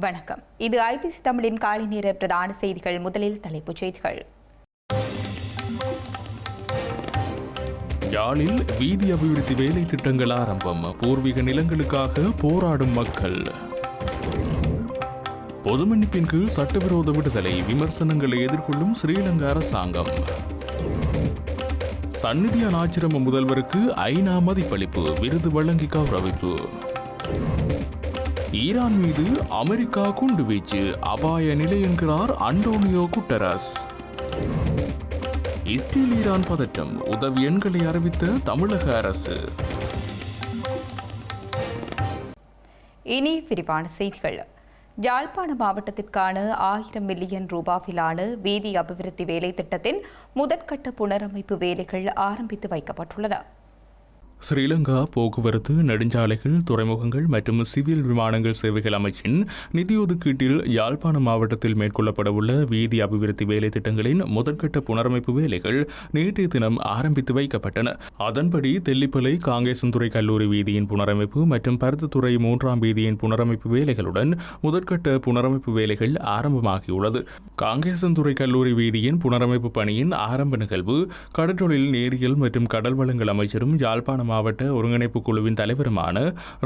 வணக்கம். இது ஐபிசி தமிழின் காலை நேர பிரதான செய்திகள். முதலில் தலைப்புச் செய்திகள். யாழில் வீதி அபிவிருத்தி வேலை திட்டங்கள் ஆரம்பம். பூர்வீக நிலங்களுக்காக போராடும் மக்கள். பொது மன்னிப்பின் கீழ் சட்டவிரோத விடுதலை விமர்சனங்களை எதிர்கொள்ளும் ஸ்ரீலங்கா அரசாங்கம். சந்நிதியான் ஆச்சிரம முதல்வருக்கு ஐநா மதிப்பளிப்பு. விருது வழங்கி கௌரவிப்பு. ஈரான் மீது அமெரிக்கா குண்டுவீச்சு அபாய நிலை என்கிறார் அண்டோனியோ குட்டரஸ். இஸ்ரேல் ஈரான் பதற்றம். உதவி எண்களை அறிவித்த தமிழக அரசு. இனி விரிவான செய்திகள். யாழ்ப்பாண மாவட்டத்திற்கான ஆயிரம் மில்லியன் ரூபாவிலான வீதி அபிவிருத்தி வேலை திட்டத்தின் முதற்கட்ட புனரமைப்பு வேலைகள் ஆரம்பித்து வைக்கப்பட்டுள்ளன. ஸ்ரீலங்கா போக்குவரத்து நெடுஞ்சாலைகள் துறைமுகங்கள் மற்றும் சிவில் விமானங்கள் சேவைகள் அமைச்சின் நிதி ஒதுக்கீட்டில் யாழ்ப்பாண மாவட்டத்தில் மேற்கொள்ளப்படவுள்ள வீதி அபிவிருத்தி வேலை திட்டங்களின் முதற்கட்ட புனரமைப்பு வேலைகள் நேற்றைய தினம் ஆரம்பித்து வைக்கப்பட்டன. அதன்படி தெல்லிப்பளை காங்கேசன்துறை கல்லூரி வீதியின் புனரமைப்பு மற்றும் பருத்தத்துறை மூன்றாம் வீதியின் புனரமைப்பு வேலைகளுடன் முதற்கட்ட புனரமைப்பு வேலைகள் ஆரம்பமாகியுள்ளது. காங்கேசன்துறை கல்லூரி வீதியின் புனரமைப்பு பணியின் ஆரம்ப நிகழ்வு கடற்றொழில் நேரியல் மற்றும் கடல் வளங்கள் அமைச்சரும் யாழ்ப்பாண மாவட்ட ஒருங்கிணைப்பு குழுவின் தலைவருமான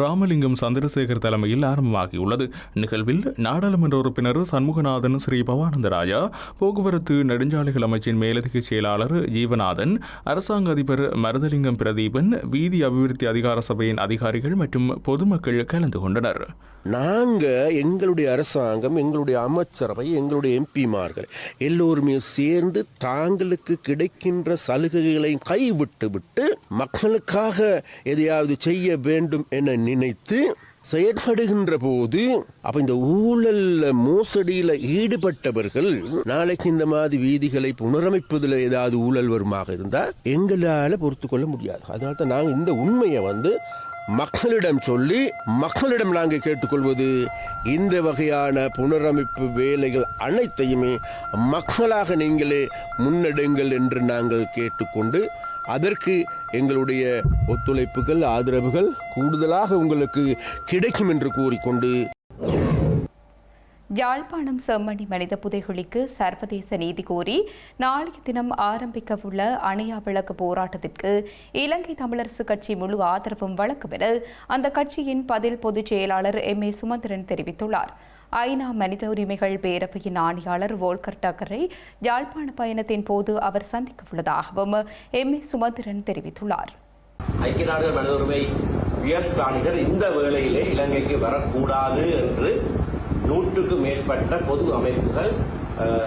ராமலிங்கம் சந்திரசேகர் தலைமையில் ஆரம்பமாகியுள்ளது. நிகழ்வில் நாடாளுமன்ற உறுப்பினர் சண்முகநாதன் ஸ்ரீ பவானந்தராஜா போக்குவரத்து நெடுஞ்சாலைகள் அமைச்சின் மேலதிக செயலாளர் ஜீவநாதன் அரசாங்க அதிபர் மருதலிங்கம் பிரதீபன் வீதி அபிவிருத்தி அதிகார சபையின் அதிகாரிகள் மற்றும் பொதுமக்கள் கலந்து கொண்டனர். நாங்கள் எங்களுடைய அரசாங்கம் எங்களுடைய அமைச்சரவை எங்களுடைய எம்பிமார்கள் எல்லோருமே சேர்ந்து தாங்களுக்கு கிடைக்கின்ற சலுகைகளை கைவிட்டு விட்டு மக்களுக்காக எதையாவது செய்ய வேண்டும் என நினைத்து செயற்படுகின்ற போது அப்ப இந்த ஊழல்ல மோசடியில ஈடுபட்டவர்கள் நாளைக்கு இந்த மாதிரி வீதிகளை புனரமைப்பதில் ஏதாவது ஊழல் வருமாக இருந்தால் எங்களால் பொறுத்து கொள்ள முடியாது. அதனால தான் நாங்கள் இந்த உண்மையை வந்து மக்களிடம் சொல்லி மக்களிடம் நாங்கள் கேட்டுக்கொள்வது இந்த வகையான புனரமைப்பு வேலைகள் அனைத்தையுமே மக்களாக நீங்களே முன்னெடுங்கள் என்று நாங்கள் கேட்டுக்கொண்டு அதற்கு எங்களுடைய ஒத்துழைப்புகள் ஆதரவுகள் கூடுதலாக உங்களுக்கு கிடைக்கும் என்று கூறிக்கொண்டு யாழ்ப்பாணம் செம்மணி மனித புதைகுழிக்கு சர்வதேச நீதி கோரி நாளைய தினம் ஆரம்பிக்கவுள்ள அணையா விளக்கு போராட்டத்திற்கு இலங்கை தமிழரசு கட்சி முழு ஆதரவும் வழங்கும் என அந்த கட்சியின் பதில் பொதுச் செயலாளர் எம் ஏ சுமந்திரன் தெரிவித்துள்ளார். ஐநா மனித உரிமைகள் பேரவையின் ஆணையாளர் வோல்கர் டக்கரை யாழ்ப்பாண பயணத்தின் போது அவர் சந்திக்க உள்ளதாகவும் எம் ஏ சுமந்திரன் தெரிவித்துள்ளார். ஐக்கிய நாடுகள் மனித உரிமை உயர்ஸ்தானிகர் இந்த வேளையிலே இலங்கைக்கு வரக்கூடாது என்று நூற்றுக்கு மேற்பட்ட பொது அமைப்புகள்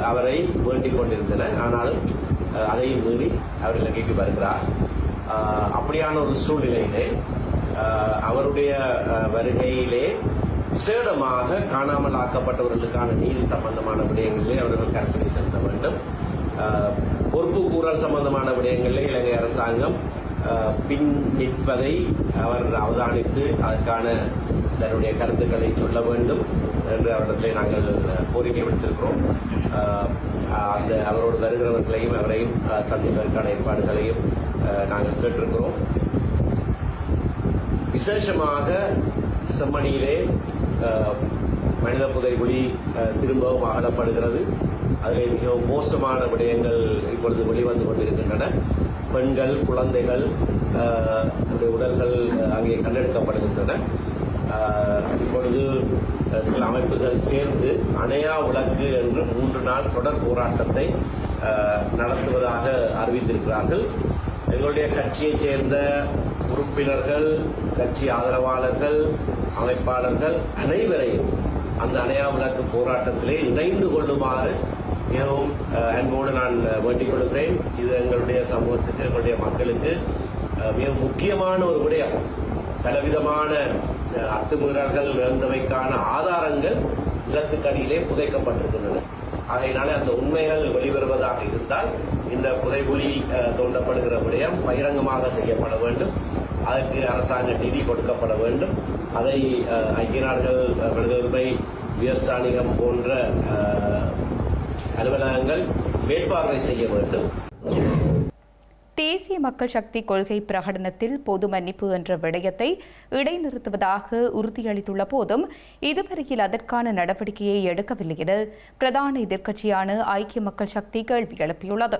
அவரை வேண்டிக் கொண்டிருந்தன ஆனாலும் அதையும் மீறி அவர் இலங்கைக்கு வருகிறார். அப்படியான ஒரு சூழ்நிலையிலே அவருடைய வருகையிலே சேடமாக காணாமல் ஆக்கப்பட்டவர்களுக்கான நீதி சம்பந்தமான விடயங்களிலே அவர்கள் கரசனை செலுத்த வேண்டும். பொறுப்பு கூறல் சம்பந்தமான விடயங்களிலே இலங்கை அரசாங்கம் பின்பதை பின் நிற்பதை அவர் அவதானித்து அதற்கான தன்னுடைய கருத்துக்களை சொல்ல வேண்டும் என்று அவரிடத்திலே நாங்கள் கோரிக்கை விடுத்திருக்கிறோம். அந்த அவரோடு வருகிறவர்களையும் அவரையும் சந்திப்பதற்கான ஏற்பாடுகளையும் நாங்கள் கேட்டிருக்கிறோம். விசேஷமாக செம்மணியிலே மனித புதைகுழி அஹ், திரும்பவும் அகலப்படுகிறது. அதில் மிகவும் மோசமான விடயங்கள் இப்பொழுது வெளிவந்து கொண்டிருக்கின்றன. பெண்கள் குழந்தைகள் உடல்கள் அங்கே கண்டெடுக்கப்படுகின்றன. இப்பொழுது சில அமைப்புகள் சேர்ந்து அணையா விளக்கு என்று மூன்று நாள் தொடர் போராட்டத்தை நடத்துவதாக அறிவித்திருக்கிறார்கள். எங்களுடைய கட்சியைச் சேர்ந்த உறுப்பினர்கள் கட்சி ஆதரவாளர்கள் அமைப்பாளர்கள் அனைவரையும் அந்த அணையா விளக்கு போராட்டத்திலே இணைந்து கொள்ளுமாறு மிகவும் அன்போடு நான் வேண்டிக் கொள்கிறேன். இது எங்களுடைய சமூகத்துக்கு எங்களுடைய மக்களுக்கு மிக முக்கியமான ஒரு விடயம். பலவிதமான அத்துமீறல்கள் இருந்தவைக்கான ஆதாரங்கள் நிலத்துக்கடியிலே புதைக்கப்பட்டிருக்கின்றன. ஆகையினாலே அந்த உண்மைகள் வெளிவருவதாக இருந்தால் இந்த புதைகுழி தோண்டப்படுகிற விடயம் பகிரங்கமாக செய்யப்பட வேண்டும். அதற்கு அரசாங்க நிதி கொடுக்கப்பட வேண்டும். அதை ஐக்கிய நாடுகள் அஹ், மனித உரிமை உயர்ஸ்தானிகம் போன்ற அலுவலகங்கள் மேற்பார்வை செய்ய வேண்டும். தேசிய மக்கள் சக்தி கொள்கை பிரகடனத்தில் பொது மன்னிப்பு என்ற விடயத்தை இடைநிறுத்துவதாக உறுதியளித்துள்ள போதும் இதுவரையில் அதற்கான நடவடிக்கையை எடுக்கவில்லை என பிரதான எதிர்க்கட்சியான ஐக்கிய மக்கள் சக்தி கேள்வி எழுப்பியுள்ளது.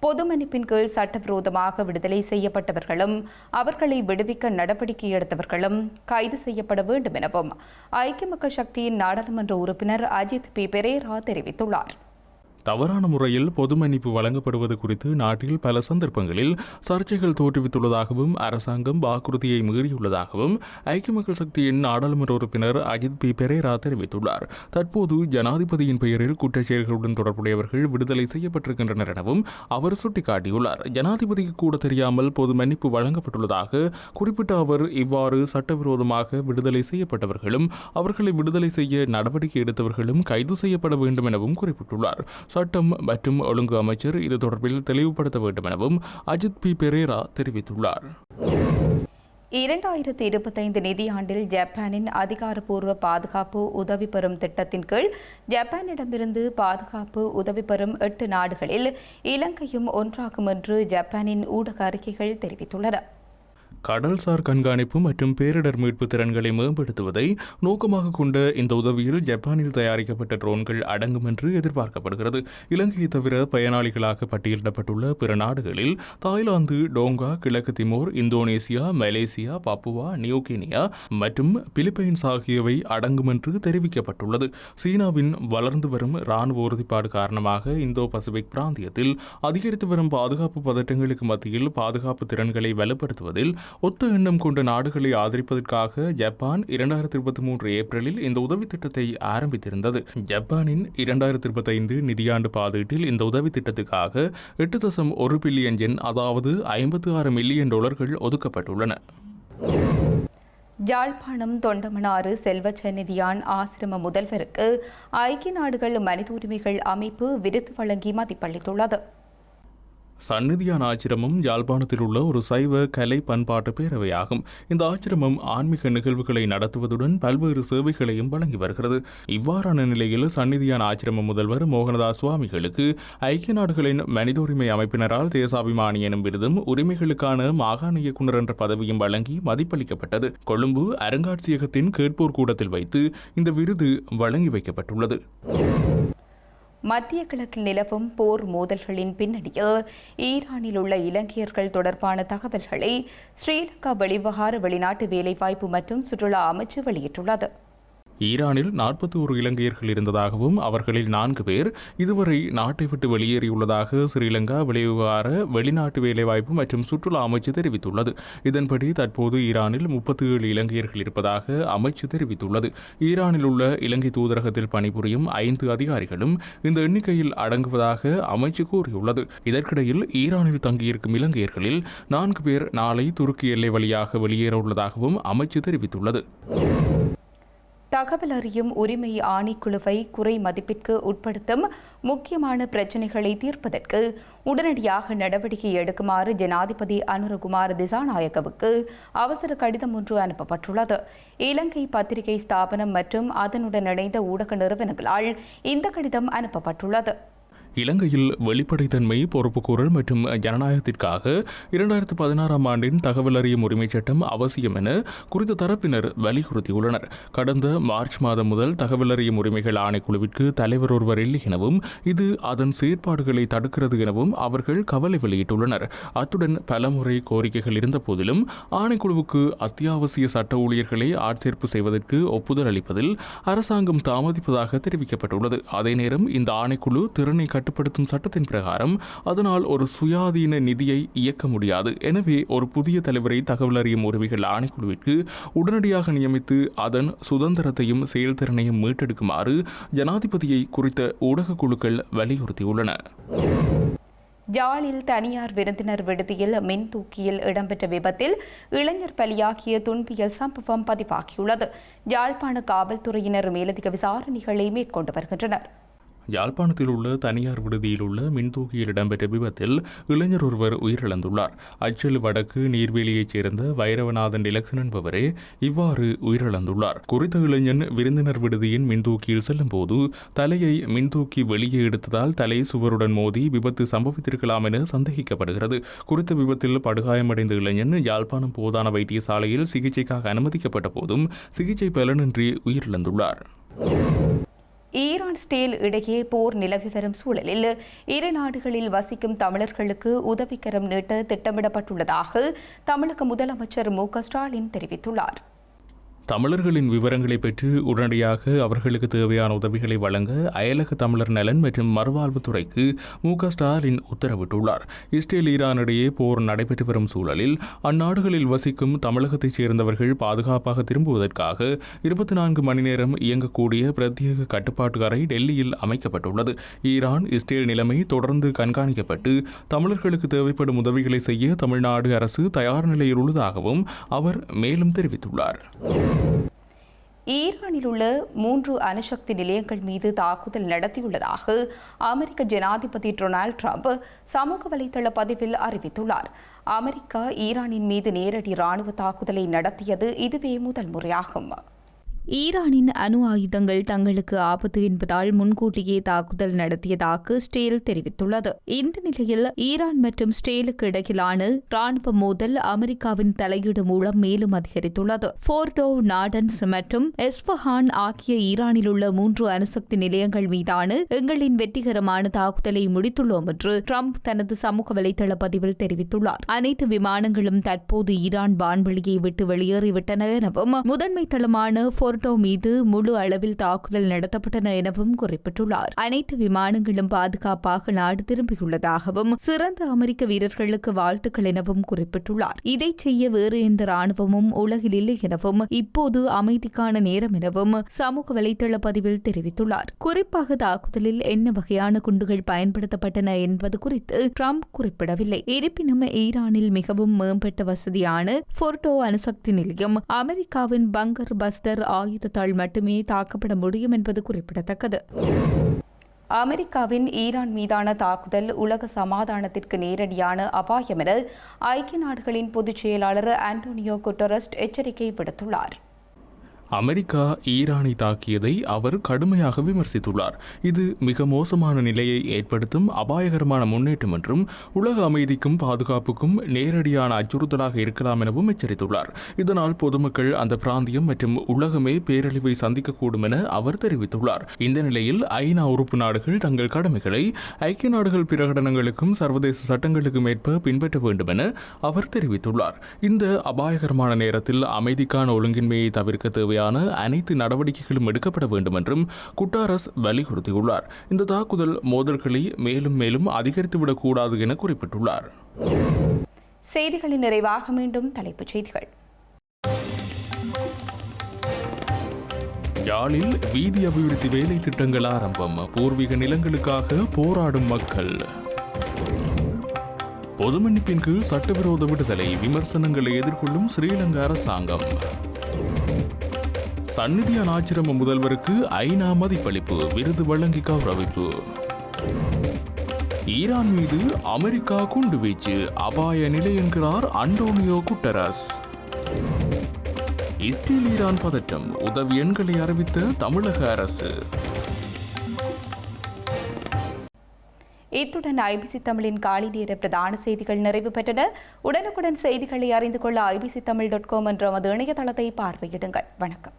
பொது மன்னிப்பின் கீழ் சட்டவிரோதமாக விடுதலை செய்யப்பட்டவர்களும் அவர்களை விடுவிக்க நடவடிக்கை எடுத்தவர்களும் கைது செய்யப்பட வேண்டும் எனவும் ஐக்கிய மக்கள் சக்தியின் நாடாளுமன்ற உறுப்பினர் அஜித் பி. பெரேரா தெரிவித்துள்ளார். தவறான முறையில் பொது மன்னிப்பு வழங்கப்படுவது குறித்து நாட்டில் பல சந்தர்ப்பங்களில் சர்ச்சைகள் தோற்றுவித்துள்ளதாகவும் அரசாங்கம் வாக்குறுதியை மீறியுள்ளதாகவும் ஐக்கிய மக்கள் சக்தியின் நாடாளுமன்ற உறுப்பினர் அஜித் பி. பெரேரா தெரிவித்துள்ளார். தற்போது ஜனாதிபதியின் பெயரில் குற்றச்செயல்களுடன் தொடர்புடையவர்கள் விடுதலை செய்யப்பட்டிருக்கின்றனர் எனவும் அவர் சுட்டிக்காட்டியுள்ளார். ஜனாதிபதிக்கு கூட தெரியாமல் பொது மன்னிப்பு வழங்கப்பட்டுள்ளதாக குறிப்பிட்ட அவர் இவ்வாறு சட்டவிரோதமாக விடுதலை செய்யப்பட்டவர்களும் அவர்களை விடுதலை செய்ய நடவடிக்கை எடுத்தவர்களும் கைது செய்யப்பட வேண்டும் எனவும் குறிப்பிட்டுள்ளார். சட்டம் மற்றும் ஒழுங்கு அமைச்சர் இது தொடர்பில் தெளிவுபடுத்த வேண்டும் எனவும் அஜித் பி. பெரேரா தெரிவித்துள்ளார். இரண்டாயிரத்தி இருபத்தைந்து நிதியாண்டில் ஜப்பானின் அதிகாரப்பூர்வ பாதுகாப்பு உதவி பெறும் திட்டத்தின் கீழ் ஜப்பானிடமிருந்து பாதுகாப்பு உதவி பெறும் எட்டு நாடுகளில் இலங்கையும் ஒன்றாகும் என்று ஜப்பானின் ஊடக அறிக்கைகள் தெரிவித்துள்ளன. கடல்சார் கண்காணிப்பு மற்றும் பேரிடர் மீட்பு திறன்களை மேம்படுத்துவதை நோக்கமாக கொண்ட இந்த உதவியில் ஜப்பானில் தயாரிக்கப்பட்ட ட்ரோன்கள் அடங்கும் என்று எதிர்பார்க்கப்படுகிறது. இலங்கையை தவிர பயனாளிகளாக பட்டியலிடப்பட்டுள்ள பிற நாடுகளில் தாய்லாந்து டோங்கா கிழக்கு Timor Indonesia Malaysia Papua New Guinea மற்றும் பிலிப்பைன்ஸ் ஆகியவை அடங்கும் என்று தெரிவிக்கப்பட்டுள்ளது. சீனாவின் வளர்ந்து வரும் ராணுவ உறுதிப்பாடு காரணமாக இந்தோ பசிபிக் பிராந்தியத்தில் அதிகரித்து வரும் பாதுகாப்பு பதட்டங்களுக்கு மத்தியில் பாதுகாப்பு திறன்களை வலுப்படுத்துவதில் ஒத்த எண்ணம் கொண்ட நாடுகளை ஆதரிப்பதற்காக ஜப்பான் இரண்டாயிரத்தி இருபத்தி மூன்று ஏப்ரலில் இந்த உதவி திட்டத்தை ஆரம்பித்திருந்தது. ஜப்பானின் இரண்டாயிரத்தி இருபத்தைந்து நிதியாண்டு பாதீட்டில் இந்த உதவி திட்டத்துக்காக எட்டு தசம் ஒரு பில்லியன் எண் அதாவது ஐம்பத்தி ஆறு மில்லியன் டாலர்கள் ஒதுக்கப்பட்டுள்ளன. யாழ்ப்பாணம் தொண்டமனாறு செல்வச்சந்நிதியான் ஆசிரம முதல்வருக்கு ஐக்கிய நாடுகள் மனித உரிமைகள் அமைப்பு விருது வழங்கி மதிப்பளித்துள்ளது. சந்நிதியான ஆச்சிரமம் யாழ்ப்பாணத்தில் உள்ள ஒரு சைவ கலை பண்பாட்டு பேரவையாகும். இந்த ஆச்சிரமம் ஆன்மீக நிகழ்வுகளை நடத்துவதுடன் பல்வேறு சேவைகளையும் வழங்கி வருகிறது. இவ்வாறான நிலையில் சந்நிதியான ஆச்சிரம முதல்வர் மோகனதாஸ் சுவாமிகளுக்கு ஐக்கிய நாடுகளின் மனித உரிமை அமைப்பினரால் தேசாபிமானி எனும் விருதும் உரிமைகளுக்கான மாகாண இயக்குநர் என்ற பதவியும் வழங்கி மதிப்பளிக்கப்பட்டது. கொழும்பு அருங்காட்சியகத்தின் கேட்போர் கூடத்தில் வைத்து இந்த விருது வழங்கி வைக்கப்பட்டுள்ளது. மத்திய கிழக்கில் நிலவும் போர் மோதல்களின் பின்னணியில் ஈரானில் உள்ள இலங்கையர்கள் தொடர்பான தகவல்களை ஸ்ரீலங்கா வெளிவகார வெளிநாட்டு வேலைவாய்ப்பு மற்றும் சுற்றுலா அமைச்சு வெளியிட்டுள்ளது. ஈரானில் நாற்பத்தி ஒரு இலங்கையர்கள் இருந்ததாகவும் அவர்களில் நான்கு பேர் இதுவரை நாட்டை விட்டு வெளியேறியுள்ளதாக ஸ்ரீலங்கா வெளிவிவகார வெளிநாட்டு வேலைவாய்ப்பு மற்றும் சுற்றுலா அமைச்சு தெரிவித்துள்ளது. இதன்படி தற்போது ஈரானில் முப்பத்தி ஏழு இலங்கையர்கள் இருப்பதாக அமைச்சு தெரிவித்துள்ளது. ஈரானில் உள்ள இலங்கை தூதரகத்தில் பணிபுரியும் ஐந்து அதிகாரிகளும் இந்த எண்ணிக்கையில் அடங்குவதாக அமைச்சு கூறியுள்ளது. இதற்கிடையில் ஈரானில் தங்கியிருக்கும் இலங்கையர்களில் நான்கு பேர் நாளை துருக்கி எல்லை வழியாக வெளியேற உள்ளதாகவும் அமைச்சு தெரிவித்துள்ளது. தகவல் அறியும் உரிமை ஆணைக்குழுவை குறை மதிப்பிற்கு உட்படுத்தும் முக்கியமான பிரச்சினைகளை தீர்ப்பதற்கு உடனடியாக நடவடிக்கை எடுக்குமாறு ஜனாதிபதி அனுரகுமார் திசாநாயகவுக்கு அவசர கடிதம் ஒன்று அனுப்பப்பட்டுள்ளது. இலங்கை பத்திரிகை ஸ்தாபனம் மற்றும் அதனுடன் இணைந்த ஊடக நிறுவனங்களால் இந்த கடிதம் அனுப்பப்பட்டுள்ளது. இலங்கையில் வெளிப்படைத்தன்மை பொறுப்புக்கூறல் மற்றும் ஜனநாயகத்திற்காக இரண்டாயிரத்து பதினாறாம் ஆண்டின் தகவல் அறியும் உரிமைச் சட்டம் அவசியம் என குறித்த தரப்பினர் வலியுறுத்தியுள்ளனர். கடந்த மார்ச் மாதம் முதல் தகவல் அறியும் உரிமைகள் ஆணைக்குழுவிற்கு தலைவர் ஒருவர் இல்லை எனவும் இது அதன் செயற்பாடுகளை தடுக்கிறது எனவும் அவர்கள் கவலை வெளியிட்டுள்ளனர். அத்துடன் பலமுறை கோரிக்கைகள் இருந்த போதிலும் ஆணைக்குழுவுக்கு அத்தியாவசிய சட்ட ஊழியர்களை ஆட்சேர்ப்பு செய்வதற்கு ஒப்புதல் அளிப்பதில் அரசாங்கம் தாமதிப்பதாக தெரிவிக்கப்பட்டுள்ளது. அதே நேரம் இந்த ஆணைக்குழு திறனை கட்டுப்படுத்தும் சட்டத்தின் பிரகாரம் அதனால் ஒரு சுயாதீன நிதியை இயக்க முடியாது. எனவே ஒரு புதிய தலைவரை தகவல் அறியும் உரிமைகள் ஆணைக்குழுவிற்கு உடனடியாக நியமித்து அதன் சுதந்திரத்தையும் செயல்திறனையும் மீட்டெடுக்குமாறு ஜனாதிபதியை குறித்த ஊடக குழுக்கள் வலியுறுத்தியுள்ளன. யாழில் தனியார் விருந்தினர் விடுதியில் மின் தூக்கியில் இடம்பெற்ற விபத்தில் இளைஞர் பலியாகிய துன்பியல் சம்பவம் பதிவாகியுள்ளது. யாழ்ப்பாண காவல்துறையினர் மேலதிக விசாரணைகளை மேற்கொண்டு வருகின்றனர். யாழ்ப்பாணத்தில் உள்ள தனியார் விடுதியில் உள்ள மின்தூக்கியில் இடம்பெற்ற விபத்தில் இளைஞர் ஒருவர் உயிரிழந்துள்ளார். அச்சல் வடக்கு நீர்வேலியைச் சேர்ந்த வைரவநாதன் டிலக்சன் என்பவரே இவ்வாறு உயிரிழந்துள்ளார். குறித்த இளைஞன் விருந்தினர் விடுதியின் மின்தூக்கியில் செல்லும் போது தலையை மின்தூக்கி வெளியே எடுத்ததால் தலை சுவருடன் மோதி விபத்து சம்பவித்திருக்கலாம் என சந்தேகிக்கப்படுகிறது. குறித்த விபத்தில் படுகாயமடைந்த இளைஞன் யாழ்ப்பாணம் போதான வைத்தியசாலையில் சிகிச்சைக்காக அனுமதிக்கப்பட்ட போதும் சிகிச்சை பலனின்றி உயிரிழந்துள்ளார். ஈரான் ஸ்டீல் இடையே போர் நிலவி வரும் சூழலில் இரு நாடுகளில் வசிக்கும் தமிழர்களுக்கு உதவிக்கரம் நீட்ட திட்டமிடப்பட்டுள்ளதாக தமிழக முதலமைச்சர் மு க ஸ்டாலின் தெரிவித்துள்ளார். தமிழர்களின் விவரங்களை பெற்று உடனடியாக அவர்களுக்கு தேவையான உதவிகளை வழங்க அயலக தமிழர் நலன் மற்றும் மறுவாழ்வுத்துறைக்கு மு க ஸ்டாலின் உத்தரவிட்டுள்ளார். இஸ்ரேல் ஈரான் இடையே போர் நடைபெற்று வரும் சூழலில் அந்நாடுகளில் வசிக்கும் தமிழகத்தைச் சேர்ந்தவர்கள் பாதுகாப்பாக திரும்புவதற்காக இருபத்தி நான்கு மணி நேரம் இயங்கக்கூடிய பிரத்யேக கட்டுப்பாட்டு அறை டெல்லியில் அமைக்கப்பட்டுள்ளது. ஈரான் இஸ்ரேல் நிலைமை தொடர்ந்து கண்காணிக்கப்பட்டு தமிழர்களுக்கு தேவைப்படும் உதவிகளை செய்ய தமிழ்நாடு அரசு தயார் நிலையில் உள்ளதாகவும் அவர் மேலும் தெரிவித்துள்ளார். ஈரானில் உள்ள மூன்று அணுசக்தி நிலையங்கள் மீது தாக்குதல் நடத்தியுள்ளதாக அமெரிக்க ஜனாதிபதி டொனால்ட் ட்ரம்ப் சமூக வலைதள பதிவில் அறிவித்துள்ளார். அமெரிக்கா ஈரானின் மீது நேரடி ராணுவ தாக்குதலை நடத்தியது இதுவே முதல் முறையாகும். ஈரானின் அணு ஆயுதங்கள் தங்களுக்கு ஆபத்து என்பதால் முன்கூட்டியே தாக்குதல் நடத்தியதாக ஸ்டேல் தெரிவித்துள்ளது. இந்த நிலையில் ஈரான் மற்றும் ஸ்டேலுக்கு இடையிலான ராணுவ மோதல் அமெரிக்காவின் தலையீடு மூலம் மேலும் அதிகரித்துள்ளது. போர்டோ நாடன்ஸ் மற்றும் எஸ்பஹான் ஆகிய ஈரானில் உள்ள மூன்று அணுசக்தி நிலையங்கள் மீதான எங்களின் வெற்றிகரமான தாக்குதலை முடித்துள்ளோம் என்று ட்ரம்ப் தனது சமூக வலைதள பதிவில் தெரிவித்துள்ளார். அனைத்து விமானங்களும் தற்போது ஈரான் வான்வெளியை விட்டு வெளியேறிவிட்டன எனவும் முதன்மை தளமான போர்டோ மீது முழு அளவில் தாக்குதல் நடத்தப்பட்டன எனவும் குறிப்பிட்டுள்ளார். அனைத்து விமானங்களும் பாதுகாப்பாக நாடு திரும்பியுள்ளதாகவும் சிறந்த அமெரிக்க வீரர்களுக்கு வாழ்த்துக்கள் எனவும் குறிப்பிட்டுள்ளார். இதை செய்ய வேறு எந்த ராணுவமும் உலகில் இல்லை எனவும் இப்போது அமைதிக்கான நேரம் எனவும் சமூக வலைதள பதிவில் தெரிவித்துள்ளார். குறிப்பாக தாக்குதலில் என்ன வகையான குண்டுகள் பயன்படுத்தப்பட்டன என்பது குறித்து ட்ரம்ப் குறிப்பிடவில்லை. இருப்பினும் ஈரானில் மிகவும் மேம்பட்ட வசதியான போர்டோ அணுசக்தி நிலையம் அமெரிக்காவின் பங்கர் பஸ்டர் ஆயுதத்தால் மட்டுமே தாக்கப்பட முடியும் என்பது குறிப்பிடத்தக்கது. அமெரிக்காவின் ஈரான் மீதான தாக்குதல் உலக சமாதானத்திற்கு நேரடியான அபாயம் என ஐக்கிய நாடுகளின் பொதுச் செயலாளர் ஆண்டோனியோ குட்டரஸ்ட் எச்சரிக்கை விடுத்துள்ளார். அமெரிக்கா ஈரானை தாக்கியதை அவர் கடுமையாக விமர்சித்துள்ளார். இது மிக மோசமான நிலையை ஏற்படுத்தும் அபாயகரமான முன்னேற்றம் என்றும் உலக அமைதிக்கும் பாதுகாப்புக்கும் நேரடியான அச்சுறுத்தலாக இருக்கலாம் எனவும் எச்சரித்துள்ளார். இதனால் பொதுமக்கள் அந்த பிராந்தியம் மற்றும் உலகமே பேரழிவை சந்திக்கக்கூடும் என அவர் தெரிவித்துள்ளார். இந்த நிலையில் ஐநா உறுப்பு நாடுகள் தங்கள் கடமைகளை ஐக்கிய நாடுகள் பிரகடனங்களுக்கும் சர்வதேச சட்டங்களுக்கும் ஏற்ப பின்பற்ற வேண்டும் என அவர் தெரிவித்துள்ளார். இந்த அபாயகரமான நேரத்தில் அமைதிக்கான ஒழுங்கின்மையை தவிர்க்க தேவையான அனைத்து நடவடிக்கைகளும் எடுக்கப்பட வேண்டும் என்றும் குட்டாரஸ் வலியுறுத்தியுள்ளார். இந்த தாக்குதல் மோதல்களை மேலும் மேலும் அதிகரித்துவிடக் கூடாது என குறிப்பிட்டுள்ளார். செய்திகளின் நிறைவாக மீண்டும் தலைப்புச் செய்திகள். யாழில் வீதி அபிவிருத்தி வேலை திட்டங்கள் ஆரம்பம். பூர்வீக நிலங்களுக்காக போராடும் மக்கள். பொது மன்னிப்பின் கீழ் சட்டவிரோத விடுதலை விமர்சனங்களை எதிர்கொள்ளும் ஸ்ரீலங்கா அரசாங்கம். சந்நிதியான் ஆச்சிரம முதல்வருக்கு ஐநா மதிப்பளிப்பு விருது வழங்கி கௌரவிப்பு. ஈரான் மீது அமெரிக்கா குண்டுவீச்சு அபாய நிலை என்கிறார் அண்டோனியோ குட்டரஸ். இஸ்ரேல் ஈரான் பதற்றம் உதவி எண்களை அறிவித்த தமிழக அரசு. இத்துடன் ஐபிசி தமிழின் காலை நேர பிரதான செய்திகள் நிறைவு பெற்றன. உடனுக்குடன் செய்திகளை அறிந்து கொள்ள ஐபிசி தமிழ் டாட் காம் என்ற நமது இணையதளத்தை பார்வையிடுங்கள். வணக்கம்.